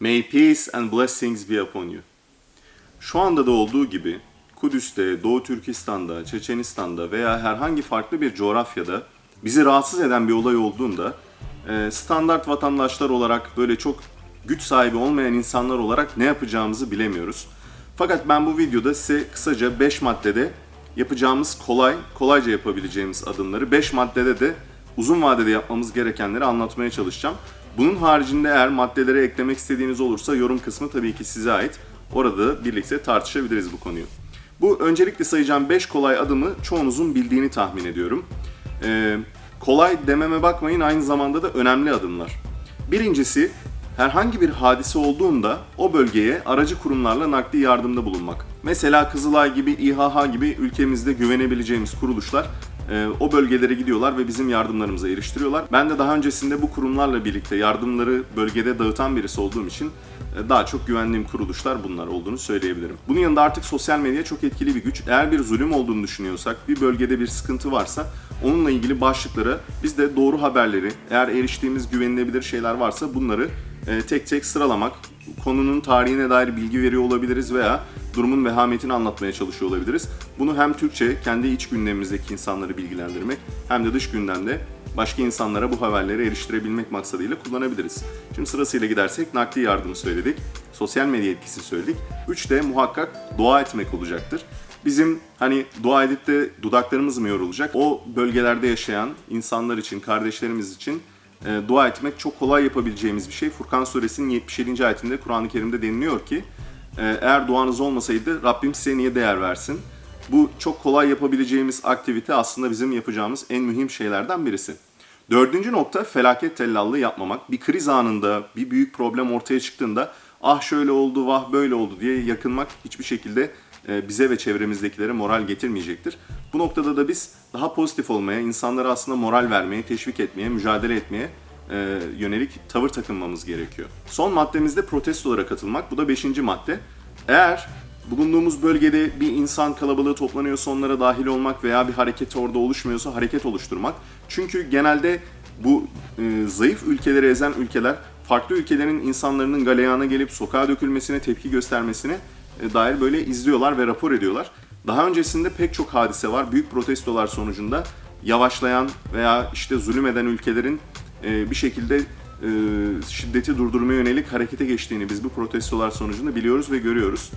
May peace and blessings be upon you. Şu anda da olduğu gibi Kudüs'te, Doğu Türkistan'da, Çeçenistan'da veya herhangi farklı bir coğrafyada bizi rahatsız eden bir olay olduğunda e, standart vatandaşlar olarak böyle çok güç sahibi olmayan insanlar olarak ne yapacağımızı bilemiyoruz. Fakat ben bu videoda size kısaca 5 maddede yapacağımız kolay, kolayca yapabileceğimiz adımları 5 maddede de uzun vadede yapmamız gerekenleri anlatmaya çalışacağım. Bunun haricinde eğer maddelere eklemek istediğiniz olursa yorum kısmı tabii ki size ait. Orada da birlikte tartışabiliriz bu konuyu. Bu öncelikle sayacağım 5 kolay adımı çoğunuzun bildiğini tahmin ediyorum. Ee, kolay dememe bakmayın aynı zamanda da önemli adımlar. Birincisi herhangi bir hadise olduğunda o bölgeye aracı kurumlarla nakdi yardımda bulunmak. Mesela Kızılay gibi, İHH gibi ülkemizde güvenebileceğimiz kuruluşlar e, o bölgelere gidiyorlar ve bizim yardımlarımıza eriştiriyorlar. Ben de daha öncesinde bu kurumlarla birlikte yardımları bölgede dağıtan birisi olduğum için e, daha çok güvendiğim kuruluşlar bunlar olduğunu söyleyebilirim. Bunun yanında artık sosyal medya çok etkili bir güç. Eğer bir zulüm olduğunu düşünüyorsak, bir bölgede bir sıkıntı varsa onunla ilgili başlıklara biz de doğru haberleri, eğer eriştiğimiz güvenilebilir şeyler varsa bunları e, tek tek sıralamak, konunun tarihine dair bilgi veriyor olabiliriz veya durumun vehametini anlatmaya çalışıyor olabiliriz. Bunu hem Türkçe, kendi iç gündemimizdeki insanları bilgilendirmek hem de dış gündemde başka insanlara bu haberleri eriştirebilmek maksadıyla kullanabiliriz. Şimdi sırasıyla gidersek nakli yardımı söyledik, sosyal medya etkisi söyledik. Üç de muhakkak dua etmek olacaktır. Bizim hani dua edip de dudaklarımız mı yorulacak? O bölgelerde yaşayan insanlar için, kardeşlerimiz için e, dua etmek çok kolay yapabileceğimiz bir şey. Furkan suresinin 77. ayetinde Kur'an-ı Kerim'de deniliyor ki eğer duanız olmasaydı Rabbim size niye değer versin? Bu çok kolay yapabileceğimiz aktivite aslında bizim yapacağımız en mühim şeylerden birisi. Dördüncü nokta felaket tellallığı yapmamak. Bir kriz anında, bir büyük problem ortaya çıktığında ah şöyle oldu, vah böyle oldu diye yakınmak hiçbir şekilde e, bize ve çevremizdekilere moral getirmeyecektir. Bu noktada da biz daha pozitif olmaya, insanlara aslında moral vermeye, teşvik etmeye, mücadele etmeye e, yönelik tavır takınmamız gerekiyor. Son maddemizde protestolara katılmak. Bu da beşinci madde. Eğer bulunduğumuz bölgede bir insan kalabalığı toplanıyorsa onlara dahil olmak veya bir hareket orada oluşmuyorsa hareket oluşturmak. Çünkü genelde bu e, zayıf ülkeleri ezen ülkeler farklı ülkelerin insanların galeyana gelip sokağa dökülmesine tepki göstermesine e, dair böyle izliyorlar ve rapor ediyorlar. Daha öncesinde pek çok hadise var. Büyük protestolar sonucunda yavaşlayan veya işte zulüm eden ülkelerin e, bir şekilde e, şiddeti durdurmaya yönelik harekete geçtiğini biz bu protestolar sonucunda biliyoruz ve görüyoruz.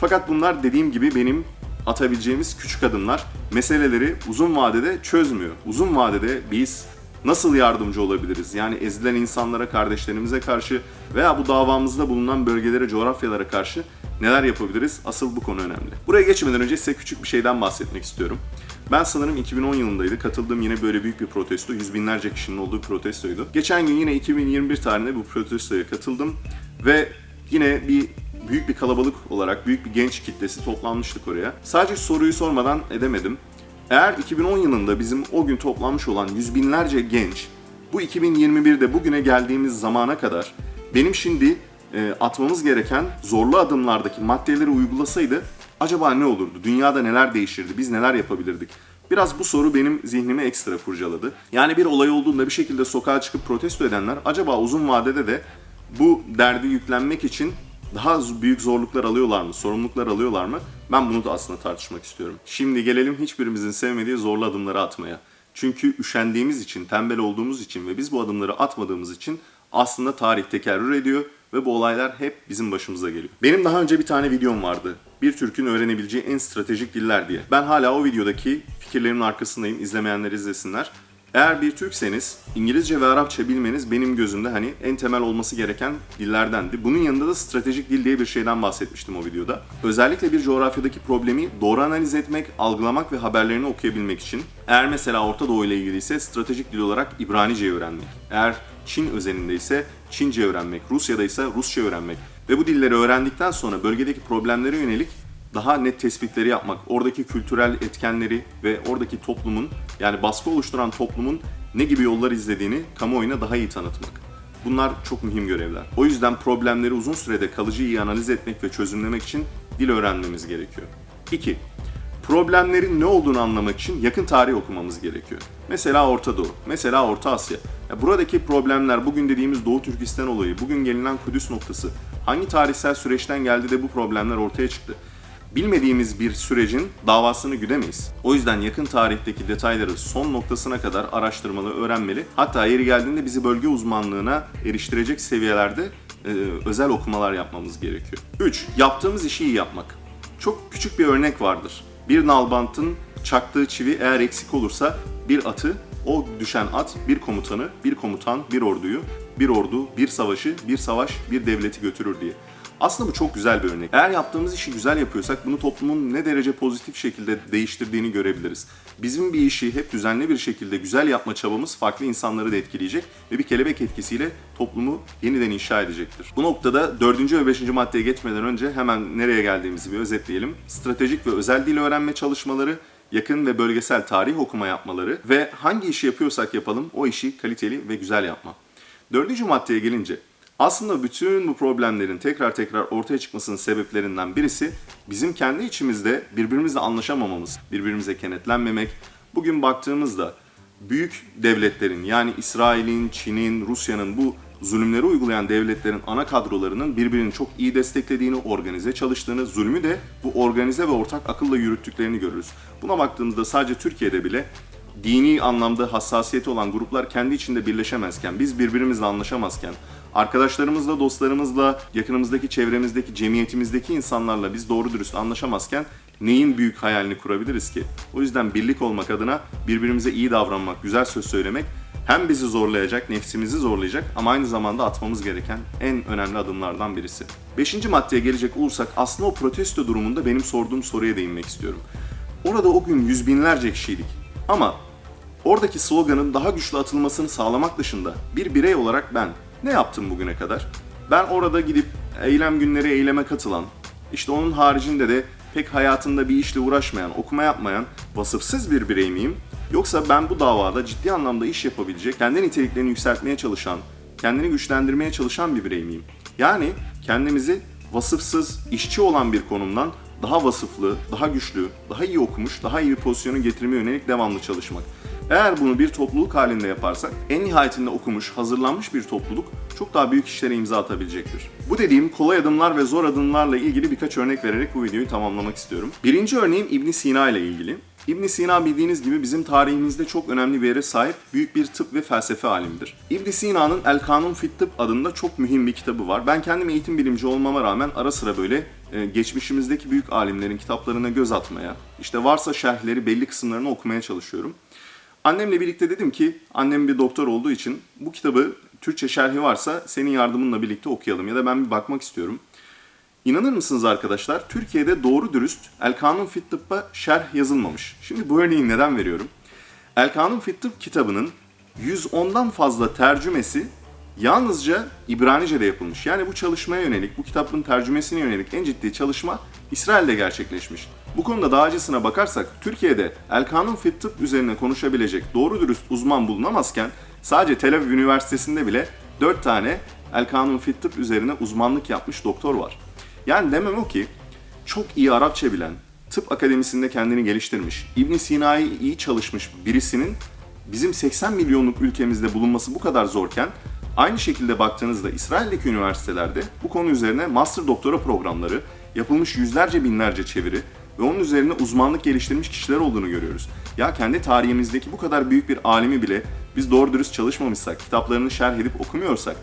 Fakat bunlar dediğim gibi benim atabileceğimiz küçük adımlar meseleleri uzun vadede çözmüyor. Uzun vadede biz nasıl yardımcı olabiliriz? Yani ezilen insanlara, kardeşlerimize karşı veya bu davamızda bulunan bölgelere, coğrafyalara karşı neler yapabiliriz? Asıl bu konu önemli. Buraya geçmeden önce size küçük bir şeyden bahsetmek istiyorum. Ben sanırım 2010 yılındaydı. Katıldığım yine böyle büyük bir protesto. Yüz binlerce kişinin olduğu bir protestoydu. Geçen gün yine 2021 tarihinde bu protestoya katıldım. Ve yine bir büyük bir kalabalık olarak büyük bir genç kitlesi toplanmıştık oraya. Sadece soruyu sormadan edemedim. Eğer 2010 yılında bizim o gün toplanmış olan yüz binlerce genç bu 2021'de bugüne geldiğimiz zamana kadar benim şimdi e, atmamız gereken zorlu adımlardaki maddeleri uygulasaydı acaba ne olurdu? Dünyada neler değişirdi? Biz neler yapabilirdik? Biraz bu soru benim zihnimi ekstra kurcaladı. Yani bir olay olduğunda bir şekilde sokağa çıkıp protesto edenler acaba uzun vadede de bu derdi yüklenmek için daha büyük zorluklar alıyorlar mı, sorumluluklar alıyorlar mı? Ben bunu da aslında tartışmak istiyorum. Şimdi gelelim hiçbirimizin sevmediği zorlu adımları atmaya. Çünkü üşendiğimiz için, tembel olduğumuz için ve biz bu adımları atmadığımız için aslında tarih tekerrür ediyor ve bu olaylar hep bizim başımıza geliyor. Benim daha önce bir tane videom vardı. Bir Türk'ün öğrenebileceği en stratejik diller diye. Ben hala o videodaki fikirlerimin arkasındayım. İzlemeyenler izlesinler. Eğer bir Türkseniz İngilizce ve Arapça bilmeniz benim gözümde hani en temel olması gereken dillerdendi. Bunun yanında da stratejik dil diye bir şeyden bahsetmiştim o videoda. Özellikle bir coğrafyadaki problemi doğru analiz etmek, algılamak ve haberlerini okuyabilmek için. Eğer mesela Orta Doğu ile ilgili ise stratejik dil olarak İbranice öğrenmek. Eğer Çin özelinde ise Çince öğrenmek, Rusya'da ise Rusça öğrenmek. Ve bu dilleri öğrendikten sonra bölgedeki problemlere yönelik daha net tespitleri yapmak, oradaki kültürel etkenleri ve oradaki toplumun yani baskı oluşturan toplumun ne gibi yollar izlediğini kamuoyuna daha iyi tanıtmak. Bunlar çok mühim görevler. O yüzden problemleri uzun sürede kalıcı iyi analiz etmek ve çözümlemek için dil öğrenmemiz gerekiyor. 2. problemlerin ne olduğunu anlamak için yakın tarih okumamız gerekiyor. Mesela Orta Doğu, mesela Orta Asya. Ya buradaki problemler, bugün dediğimiz Doğu Türkistan olayı, bugün gelinen Kudüs noktası, hangi tarihsel süreçten geldi de bu problemler ortaya çıktı? Bilmediğimiz bir sürecin davasını güdemeyiz. O yüzden yakın tarihteki detayları son noktasına kadar araştırmalı, öğrenmeli. Hatta yeri geldiğinde bizi bölge uzmanlığına eriştirecek seviyelerde e, özel okumalar yapmamız gerekiyor. 3. Yaptığımız işi iyi yapmak. Çok küçük bir örnek vardır. Bir nalbantın çaktığı çivi eğer eksik olursa bir atı, o düşen at bir komutanı, bir komutan, bir orduyu, bir ordu, bir savaşı, bir savaş, bir devleti götürür diye. Aslında bu çok güzel bir örnek. Eğer yaptığımız işi güzel yapıyorsak bunu toplumun ne derece pozitif şekilde değiştirdiğini görebiliriz. Bizim bir işi hep düzenli bir şekilde güzel yapma çabamız farklı insanları da etkileyecek ve bir kelebek etkisiyle toplumu yeniden inşa edecektir. Bu noktada dördüncü ve beşinci maddeye geçmeden önce hemen nereye geldiğimizi bir özetleyelim. Stratejik ve özel dil öğrenme çalışmaları, yakın ve bölgesel tarih okuma yapmaları ve hangi işi yapıyorsak yapalım o işi kaliteli ve güzel yapma. Dördüncü maddeye gelince aslında bütün bu problemlerin tekrar tekrar ortaya çıkmasının sebeplerinden birisi bizim kendi içimizde birbirimizle anlaşamamamız, birbirimize kenetlenmemek. Bugün baktığımızda büyük devletlerin yani İsrail'in, Çin'in, Rusya'nın bu zulümleri uygulayan devletlerin ana kadrolarının birbirini çok iyi desteklediğini, organize çalıştığını, zulmü de bu organize ve ortak akılla yürüttüklerini görürüz. Buna baktığımızda sadece Türkiye'de bile dini anlamda hassasiyeti olan gruplar kendi içinde birleşemezken, biz birbirimizle anlaşamazken, arkadaşlarımızla, dostlarımızla, yakınımızdaki, çevremizdeki, cemiyetimizdeki insanlarla biz doğru dürüst anlaşamazken neyin büyük hayalini kurabiliriz ki? O yüzden birlik olmak adına birbirimize iyi davranmak, güzel söz söylemek hem bizi zorlayacak, nefsimizi zorlayacak ama aynı zamanda atmamız gereken en önemli adımlardan birisi. Beşinci maddeye gelecek olursak aslında o protesto durumunda benim sorduğum soruya değinmek istiyorum. Orada o gün yüz binlerce kişiydik. Ama oradaki sloganın daha güçlü atılmasını sağlamak dışında bir birey olarak ben ne yaptım bugüne kadar? Ben orada gidip eylem günleri eyleme katılan, işte onun haricinde de pek hayatında bir işle uğraşmayan, okuma yapmayan, vasıfsız bir birey miyim? Yoksa ben bu davada ciddi anlamda iş yapabilecek, kendi niteliklerini yükseltmeye çalışan, kendini güçlendirmeye çalışan bir birey miyim? Yani kendimizi vasıfsız, işçi olan bir konumdan daha vasıflı, daha güçlü, daha iyi okumuş, daha iyi bir pozisyona getirmeye yönelik devamlı çalışmak. Eğer bunu bir topluluk halinde yaparsak en nihayetinde okumuş, hazırlanmış bir topluluk çok daha büyük işlere imza atabilecektir. Bu dediğim kolay adımlar ve zor adımlarla ilgili birkaç örnek vererek bu videoyu tamamlamak istiyorum. Birinci örneğim İbn Sina ile ilgili. İbn Sina bildiğiniz gibi bizim tarihimizde çok önemli bir yere sahip büyük bir tıp ve felsefe alimidir. İbn Sina'nın El Kanun Fit Tıp adında çok mühim bir kitabı var. Ben kendim eğitim bilimci olmama rağmen ara sıra böyle e, geçmişimizdeki büyük alimlerin kitaplarına göz atmaya, işte varsa şerhleri belli kısımlarını okumaya çalışıyorum. Annemle birlikte dedim ki, annem bir doktor olduğu için bu kitabı Türkçe şerhi varsa senin yardımınla birlikte okuyalım ya da ben bir bakmak istiyorum. İnanır mısınız arkadaşlar? Türkiye'de doğru dürüst El Kanun Fit Tıbba şerh yazılmamış. Şimdi bu örneği neden veriyorum? El Kanun Fit Tıbb kitabının 110'dan fazla tercümesi yalnızca İbranice'de yapılmış. Yani bu çalışmaya yönelik, bu kitabın tercümesine yönelik en ciddi çalışma İsrail'de gerçekleşmiş. Bu konuda daha acısına bakarsak Türkiye'de El Kanun Fit Tıbb üzerine konuşabilecek doğru dürüst uzman bulunamazken sadece Tel Aviv Üniversitesi'nde bile 4 tane El Kanun Fit Tıbb üzerine uzmanlık yapmış doktor var. Yani demem o ki çok iyi Arapça bilen, tıp akademisinde kendini geliştirmiş, İbn Sina'yı iyi çalışmış birisinin bizim 80 milyonluk ülkemizde bulunması bu kadar zorken aynı şekilde baktığınızda İsrail'deki üniversitelerde bu konu üzerine master doktora programları, yapılmış yüzlerce binlerce çeviri ve onun üzerine uzmanlık geliştirmiş kişiler olduğunu görüyoruz. Ya kendi tarihimizdeki bu kadar büyük bir alimi bile biz doğru dürüst çalışmamışsak, kitaplarını şerh edip okumuyorsak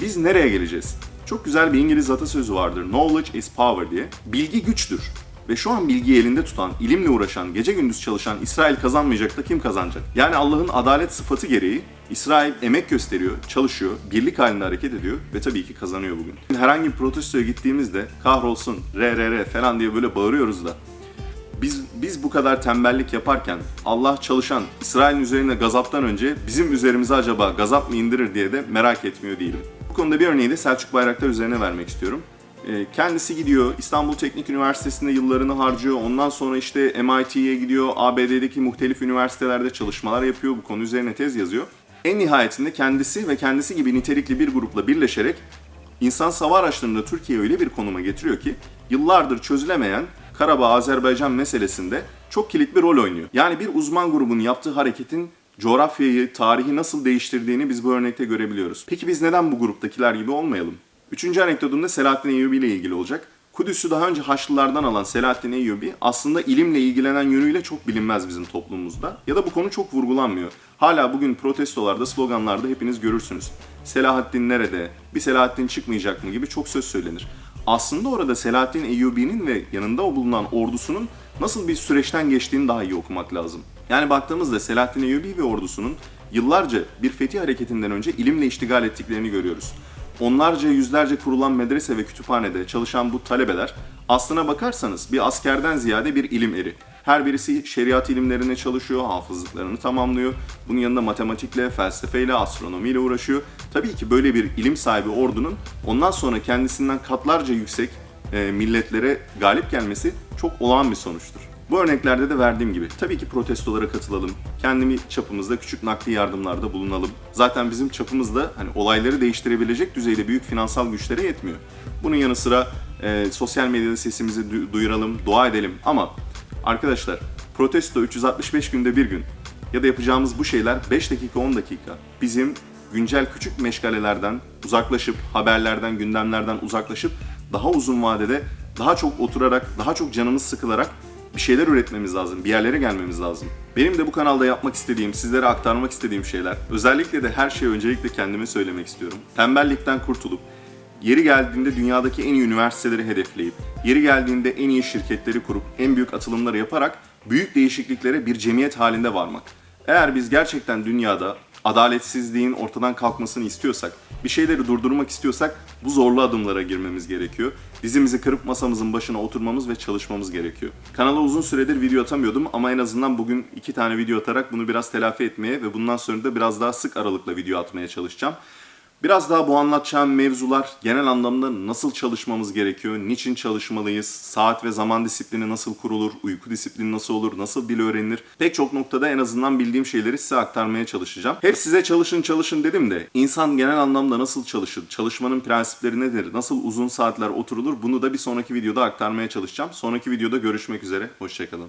biz nereye geleceğiz? Çok güzel bir İngiliz atasözü vardır. Knowledge is power diye. Bilgi güçtür. Ve şu an bilgiyi elinde tutan, ilimle uğraşan, gece gündüz çalışan İsrail kazanmayacak da kim kazanacak? Yani Allah'ın adalet sıfatı gereği İsrail emek gösteriyor, çalışıyor, birlik halinde hareket ediyor ve tabii ki kazanıyor bugün. Herhangi bir protestoya gittiğimizde kahrolsun, RRR falan diye böyle bağırıyoruz da biz biz bu kadar tembellik yaparken Allah çalışan İsrail'in üzerine gazaptan önce bizim üzerimize acaba gazap mı indirir diye de merak etmiyor değilim. Konuda bir örneği de Selçuk Bayraktar üzerine vermek istiyorum. Kendisi gidiyor, İstanbul Teknik Üniversitesi'nde yıllarını harcıyor. Ondan sonra işte MIT'ye gidiyor, ABD'deki muhtelif üniversitelerde çalışmalar yapıyor. Bu konu üzerine tez yazıyor. En nihayetinde kendisi ve kendisi gibi nitelikli bir grupla birleşerek insan hava araçlarında Türkiye öyle bir konuma getiriyor ki yıllardır çözülemeyen Karabağ Azerbaycan meselesinde çok kilit bir rol oynuyor. Yani bir uzman grubun yaptığı hareketin coğrafyayı, tarihi nasıl değiştirdiğini biz bu örnekte görebiliyoruz. Peki biz neden bu gruptakiler gibi olmayalım? Üçüncü anekdotum da Selahaddin Eyyubi ile ilgili olacak. Kudüs'ü daha önce Haçlılardan alan Selahaddin Eyyubi aslında ilimle ilgilenen yönüyle çok bilinmez bizim toplumumuzda. Ya da bu konu çok vurgulanmıyor. Hala bugün protestolarda, sloganlarda hepiniz görürsünüz. Selahaddin nerede? Bir Selahaddin çıkmayacak mı gibi çok söz söylenir. Aslında orada Selahaddin Eyyubi'nin ve yanında bulunan ordusunun nasıl bir süreçten geçtiğini daha iyi okumak lazım. Yani baktığımızda Selahaddin Eyyubi ve ordusunun yıllarca bir fetih hareketinden önce ilimle iştigal ettiklerini görüyoruz onlarca yüzlerce kurulan medrese ve kütüphanede çalışan bu talebeler aslına bakarsanız bir askerden ziyade bir ilim eri. Her birisi şeriat ilimlerine çalışıyor, hafızlıklarını tamamlıyor. Bunun yanında matematikle, felsefeyle, astronomiyle uğraşıyor. Tabii ki böyle bir ilim sahibi ordunun ondan sonra kendisinden katlarca yüksek milletlere galip gelmesi çok olağan bir sonuçtur. Bu örneklerde de verdiğim gibi tabii ki protestolara katılalım. Kendimi çapımızda küçük nakli yardımlarda bulunalım. Zaten bizim çapımızda hani olayları değiştirebilecek düzeyde büyük finansal güçlere yetmiyor. Bunun yanı sıra e, sosyal medyada sesimizi du- duyuralım, dua edelim ama arkadaşlar protesto 365 günde bir gün ya da yapacağımız bu şeyler 5 dakika 10 dakika bizim güncel küçük meşgalelerden uzaklaşıp haberlerden gündemlerden uzaklaşıp daha uzun vadede daha çok oturarak daha çok canımız sıkılarak bir şeyler üretmemiz lazım, bir yerlere gelmemiz lazım. Benim de bu kanalda yapmak istediğim, sizlere aktarmak istediğim şeyler, özellikle de her şeyi öncelikle kendime söylemek istiyorum. Tembellikten kurtulup, yeri geldiğinde dünyadaki en iyi üniversiteleri hedefleyip, yeri geldiğinde en iyi şirketleri kurup, en büyük atılımları yaparak büyük değişikliklere bir cemiyet halinde varmak. Eğer biz gerçekten dünyada adaletsizliğin ortadan kalkmasını istiyorsak, bir şeyleri durdurmak istiyorsak bu zorlu adımlara girmemiz gerekiyor. Dizimizi kırıp masamızın başına oturmamız ve çalışmamız gerekiyor. Kanala uzun süredir video atamıyordum ama en azından bugün iki tane video atarak bunu biraz telafi etmeye ve bundan sonra da biraz daha sık aralıkla video atmaya çalışacağım. Biraz daha bu anlatacağım mevzular genel anlamda nasıl çalışmamız gerekiyor, niçin çalışmalıyız, saat ve zaman disiplini nasıl kurulur, uyku disiplini nasıl olur, nasıl dil öğrenilir. Pek çok noktada en azından bildiğim şeyleri size aktarmaya çalışacağım. Hep size çalışın çalışın dedim de insan genel anlamda nasıl çalışır, çalışmanın prensipleri nedir, nasıl uzun saatler oturulur bunu da bir sonraki videoda aktarmaya çalışacağım. Sonraki videoda görüşmek üzere, hoşçakalın.